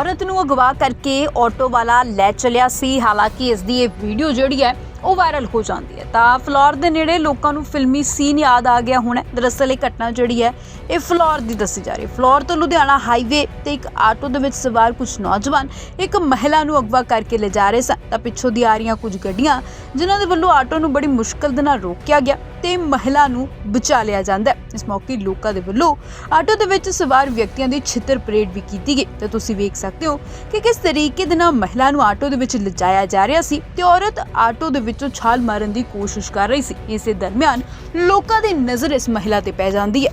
ਔਰਤ ਨੂੰ ਅਗਵਾ ਕਰਕੇ ਆਟੋ ਵਾਲਾ ਲੈ ਚਲਿਆ ਸੀ। ਹਾਲਾਂਕਿ ਇਸ ਦੀ ਇਹ ਵੀਡੀਓ ਜਿਹੜੀ ਹੈ ਉਹ ਵਾਇਰਲ ਹੋ ਜਾਂਦੀ ਹੈ। ਤਾਂ ਫਲੋਰ ਦੇ ਨੇੜੇ ਲੋਕਾਂ ਨੂੰ ਫਿਲਮੀ ਸੀਨ ਯਾਦ ਆ ਗਿਆ ਹੋਣਾ ਦਰਅਸਲ ਇਹ ਘਟਨਾ ਜਿਹੜੀ ਹੈ, ਇਹ ਫਲੋਰ ਦੀ ਦੱਸੀ ਜਾ ਰਹੀ ਹੈ। ਫਲੋਰ ਤੋਂ ਲੁਧਿਆਣਾ ਹਾਈਵੇ ਤੇ ਇੱਕ ਆਟੋ ਦੇ ਵਿੱਚ ਸਵਾਰ ਕੁਝ ਨੌਜਵਾਨ ਇੱਕ ਮਹਿਲਾ ਨੂੰ ਅਗਵਾ ਕਰਕੇ ਲੈ ਜਾ ਰਹੇ ਸਨ। ਤਾਂ ਪਿੱਛੋਂ ਦੀ ਆ ਰਹੀਆਂ ਕੁਝ ਗੱਡੀਆਂ, ਜਿਨ੍ਹਾਂ ਦੇ ਵੱਲੋਂ ਆਟੋ ਨੂੰ ਬੜੀ ਮੁਸ਼ਕਲ ਦੇ ਨਾਲ ਰੋਕਿਆ ਗਿਆ ਤੇ ਮਹਿਲਾ ਨੂੰ ਬਚਾ ਲਿਆ ਜਾਂਦਾ ਇਸ ਮੌਕੇ ਲੋਕਾਂ ਦੇ ਵੱਲੋਂ ਆਟੋ ਦੇ ਵਿੱਚ ਸਵਾਰ ਵਿਅਕਤੀਆਂ ਦੀ ਛਿੱਤਰ ਪਰੇਡ ਵੀ ਕੀਤੀ ਗਈ। ਤੇ ਤੁਸੀਂ ਵੇਖ ਸਕਦੇ ਹੋ ਕਿ ਕਿਸ ਤਰੀਕੇ ਦੇ ਨਾਲ ਮਹਿਲਾ ਨੂੰ ਆਟੋ ਦੇ ਵਿੱਚ ਲਿਜਾਇਆ ਜਾ ਰਿਹਾ ਸੀ ਤੇ ਔਰਤ ਆਟੋ ਦੇ ਵਿੱਚੋਂ ਛਾਲ ਮਾਰਨ ਦੀ ਕੋਸ਼ਿਸ਼ ਕਰ ਰਹੀ ਸੀ। ਇਸੇ ਦਰਮਿਆਨ ਲੋਕਾਂ ਦੀ ਨਜ਼ਰ ਇਸ ਮਹਿਲਾ ਤੇ ਪੈ ਜਾਂਦੀ ਹੈ।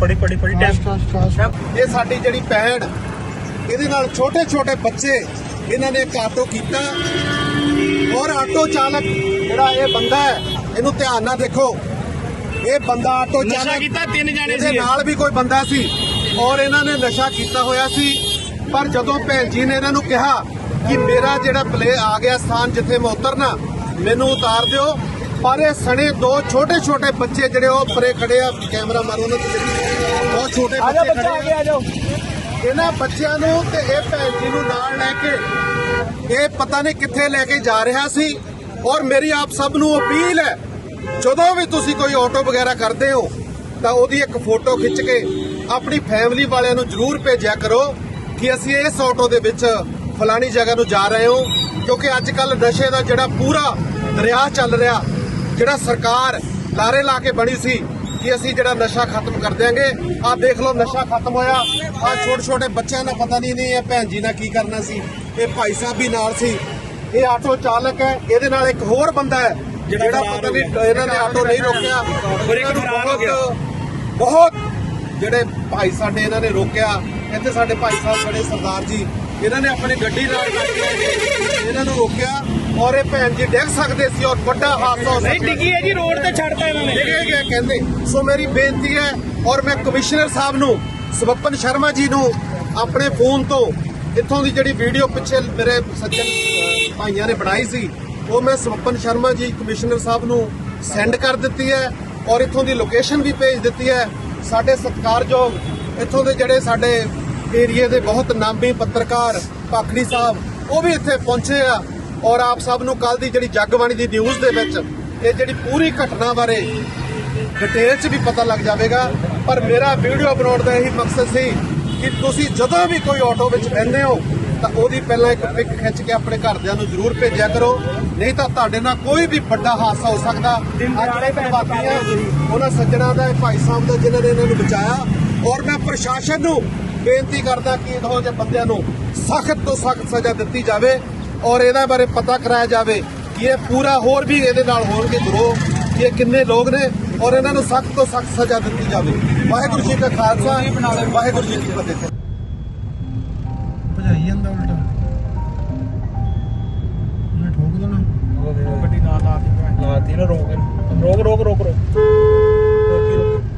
ਪੜੀ ਪੜੀ ਪੜੀ ਇਹ ਸਾਡੀ ਜਿਹੜੀ ਪੈੜ ਇਹਦੇ ਨਾਲ ਛੋਟੇ ਛੋਟੇ ਬੱਚੇ ਇਹਨਾਂ ਨੇ ਇੱਕ ਆਟੋ ਕੀਤਾ। ਔਰ ਆਟੋ ਚਾਲਕ ਜਿਹੜਾ ਇਹ ਬੰਦਾ ਹੈ ਇਹਨੂੰ ਧਿਆਨ ਨਾਲ ਦੇਖੋ। ਇਹ ਬੰਦਾ ਆਟੋ ਨਸ਼ਾ ਕੀਤਾ ਤਿੰਨ ਜਾਣੇ ਸੀ। ਨਾਲ ਵੀ ਕੋਈ ਬੰਦਾ ਸੀ ਔਰ ਇਹਨਾਂ ਨੇ ਨਸ਼ਾ ਕੀਤਾ ਹੋਇਆ ਸੀ। ਪਰ ਜਦੋਂ ਭੈਣ ਜੀ ਨੇ ਇਹਨਾਂ ਨੂੰ ਕਿਹਾ ਕਿ ਮੇਰਾ ਜਿਹੜਾ ਪਲੇ ਆ ਗਿਆ ਸਥਾਨ ਜਿੱਥੇ ਮੈਂ ਉਤਰਨਾ ਮੈਨੂੰ ਉਤਾਰ ਦਿਓ। ਪਰ ਇਹ ਸਣੇ ਦੋ ਛੋਟੇ ਛੋਟੇ ਬੱਚੇ ਜਿਹੜੇ ਉਹ ਪਰੇ ਖੜੇ ਆ ਕੈਮਰਾ ਮਾਰੋ ਉਹਨਾਂ ਤੇ। ਬਹੁਤ ਛੋਟੇ ਬੱਚੇ ਖੜੇ ਆ। ਆ ਜਾਓ। ਇਹਨਾਂ ਬੱਚਿਆਂ ਨੂੰ ਤੇ ਇਹ ਭੈਣ ਜੀ ਨੂੰ ਨਾਲ ਲੈ ਕੇ ਇਹ ਪਤਾ ਨਹੀਂ ਕਿੱਥੇ ਲੈ ਕੇ ਜਾ ਰਿਹਾ ਸੀ। ਔਰ ਮੇਰੀ ਆਪ ਸਭ ਨੂੰ ਅਪੀਲ ਹੈ ਜਦੋਂ ਵੀ ਤੁਸੀਂ ਕੋਈ ਆਟੋ ਵਗੈਰਾ ਕਰਦੇ ਹੋ, ਤਾਂ ਉਹਦੀ ਇੱਕ ਫੋਟੋ ਖਿੱਚ ਕੇ ਆਪਣੀ ਫੈਮਿਲੀ ਵਾਲਿਆਂ ਨੂੰ ਜ਼ਰੂਰ ਭੇਜਿਆ ਕਰੋ ਕਿ ਅਸੀਂ ਇਸ ਆਟੋ ਦੇ ਵਿੱਚ ਫਲਾਣੀ ਜਗ੍ਹਾ ਨੂੰ ਜਾ ਰਹੇ ਹਾਂ, ਕਿਉਂਕਿ ਅੱਜ ਕੱਲ ਨਸ਼ੇ ਦਾ ਜਿਹੜਾ ਪੂਰਾ ਦਰਿਆ ਚੱਲ ਰਿਹਾ, ਜਿਹੜਾ ਸਰਕਾਰ ਲਾਰੇ ਲਾ ਕੇ ਬਣੀ ਸੀ ਕਿ ਅਸੀਂ ਜਿਹੜਾ ਨਸ਼ਾ ਖਤਮ ਕਰ ਦਿਆਂਗੇ। ਆਹ ਦੇਖ ਲਓ, ਨਸ਼ਾ ਖਤਮ ਹੋਇਆ। ਆਹ ਛੋਟੇ ਛੋਟੇ ਬੱਚਿਆਂ ਦਾ ਪਤਾ ਨਹੀਂ ਨਹੀਂ, ਇਹ ਭੈਣ ਜੀ ਨਾਲ ਕੀ ਕਰਨਾ ਸੀ। ਇਹ ਭਾਈ ਸਾਹਿਬ ਵੀ ਨਾਲ ਸੀ। ਇਹ ਆਟੋ ਚਾਲਕ ਹੈ, ਇਹਦੇ ਨਾਲ ਇੱਕ ਹੋਰ ਬੰਦਾ ਹੈ। ਜਿਹੜਾ ਪਤਾ ਨਹੀਂ ਗਿਆ। ਇਹਨਾਂ ਨੇ ਆਟੋ ਨਹੀਂ ਰੋਕਿਆ ਹੋਰ ਇੱਕ ਫਰਾਰ ਹੋ ਗਿਆ। ਬਹੁਤ- ਜਿਹੜੇ ਭਾਈ ਸਾਡੇ ਇਹਨਾਂ ਨੇ ਰੋਕਿਆ ਇੱਥੇ ਸਾਡੇ ਭਾਈ ਸਾਹਿਬ ਬੜੇ ਸਰਦਾਰ ਜੀ ਇਹਨਾਂ ਨੇ ਆਪਣੀ ਗੱਡੀ ਨਾਲ ਕਰਕੇ ਇਹਨਾਂ ਨੂੰ ਰੋਕਿਆ ਔਰ ਇਹ ਭੈਣ ਜੀ ਡਿੱਗ ਸਕਦੇ ਸੀ ਔਰ ਵੱਡਾ ਹਾਦਸਾ ਹੋ ਨਹੀਂ ਡਿੱਗੀ ਹੈ ਜੀ ਰੋਡ ਤੇ ਛੱਡਤਾ ਇਹਨਾਂ ਨੇ ਡਿੱਗੇ ਗਿਆ ਕਹਿੰਦੇ ਸੋ ਮੇਰੀ ਬੇਨਤੀ ਹੈ ਔਰ ਮੈਂ ਕਮਿਸ਼ਨਰ ਸਾਹਿਬ ਨੂੰ ਸਵਪਨ ਸ਼ਰਮਾ ਜੀ ਨੂੰ ਆਪਣੇ ਫੋਨ ਤੋਂ ਇੱਥੋਂ ਦੀ ਜਿਹੜੀ ਵੀਡੀਓ ਪਿੱਛੇ ਮੇਰੇ ਸੱਜਣ ਭਾਈਆਂ ਨੇ ਬਣਾਈ ਸੀ ਉਹ ਮੈਂ ਸਵਪਨ ਸ਼ਰਮਾ ਜੀ, ਕਮਿਸ਼ਨਰ ਸਾਹਿਬ ਨੂੰ ਸੈਂਡ ਕਰ ਦਿੱਤੀ ਹੈ ਔਰ ਇੱਥੋਂ ਦੀ ਲੋਕੇਸ਼ਨ ਵੀ ਭੇਜ ਦਿੱਤੀ ਹੈ। ਸਾਡੇ ਸਤਿਕਾਰਯੋਗ ਇੱਥੋਂ ਦੇ ਜਿਹੜੇ ਸਾਡੇ ਏਰੀਏ ਦੇ ਬਹੁਤ ਨਾਮੀ ਪੱਤਰਕਾਰ ਪਾਖੜੀ ਸਾਹਿਬ, ਉਹ ਵੀ ਇੱਥੇ ਪਹੁੰਚੇ ਆ ਔਰ ਆਪ ਸਭ ਨੂੰ ਕੱਲ ਦੀ ਜਿਹੜੀ ਜਗਬਾਣੀ ਦੀ ਨਿਊਜ਼ ਦੇ ਵਿੱਚ ਇਹ ਜਿਹੜੀ ਪੂਰੀ ਘਟਨਾ ਬਾਰੇ ਡਿਟੇਲ 'ਚ ਵੀ ਪਤਾ ਲੱਗ ਜਾਵੇਗਾ। ਪਰ ਮੇਰਾ ਵੀਡੀਓ ਬਣਾਉਣ ਦਾ ਇਹੀ ਮਕਸਦ ਸੀ ਕਿ ਤੁਸੀਂ ਜਦੋਂ ਵੀ ਕੋਈ ਆਟੋ ਵਿੱਚ ਬੈਠਦੇ ਹੋ ਤਾਂ ਉਹਦੀ ਪਹਿਲਾਂ ਇੱਕ ਪਿਕ ਖਿੱਚ ਕੇ ਆਪਣੇ ਘਰਦਿਆਂ ਨੂੰ ਜ਼ਰੂਰ ਭੇਜਿਆ ਕਰੋ। ਨਹੀਂ ਤਾਂ ਤੁਹਾਡੇ ਨਾਲ ਕੋਈ ਵੀ ਵੱਡਾ ਹਾਦਸਾ ਹੋ ਸਕਦਾ। ਅੱਜ ਜਿਹੜੇ ਪ੍ਰਵਾਸੀ ਆ ਉਹਨਾਂ ਸੱਜਣਾ ਦਾ ਭਾਈ ਸਾਹਿਬ ਦਾ ਜਿਨ੍ਹਾਂ ਨੇ ਇਹਨਾਂ ਨੂੰ ਬਚਾਇਆ। ਔਰ ਮੈਂ ਪ੍ਰਸ਼ਾਸਨ ਨੂੰ ਬੇਨਤੀ ਕਰਦਾ ਕਿ ਇਹੋ ਜਿਹੇ ਬੰਦਿਆਂ ਨੂੰ ਸਖਤ ਤੋਂ ਸਖਤ ਸਜ਼ਾ ਦਿੱਤੀ ਜਾਵੇ ਔਰ ਇਹਦਾ ਬਾਰੇ ਪਤਾ ਕਰਾਇਆ ਜਾਵੇ ਕਿ ਇਹ ਪੂਰਾ ਹੋਰ ਵੀ ਇਹਦੇ ਨਾਲ ਹੋਣਗੇ ਗਰੋਹ ਕਿ ਇਹ ਕਿੰਨੇ ਲੋਕ ਨੇ ਔਰ ਇਹਨਾਂ ਨੂੰ ਸਖਤ ਤੋਂ ਸਖਤ ਸਜ਼ਾ ਦਿੱਤੀ ਜਾਵੇ। ਵਾਹਿਗੁਰੂ ਜੀ ਕਾ ਖਾਲਸਾ ਵਾਹਿਗੁਰੂ ਜੀ ਕੀ ਫਤਿਹ। ਭਜਾਈ ਜਾਂਦਾ ਉਲਟਾ ਉਹਨੇ ਠੋਕ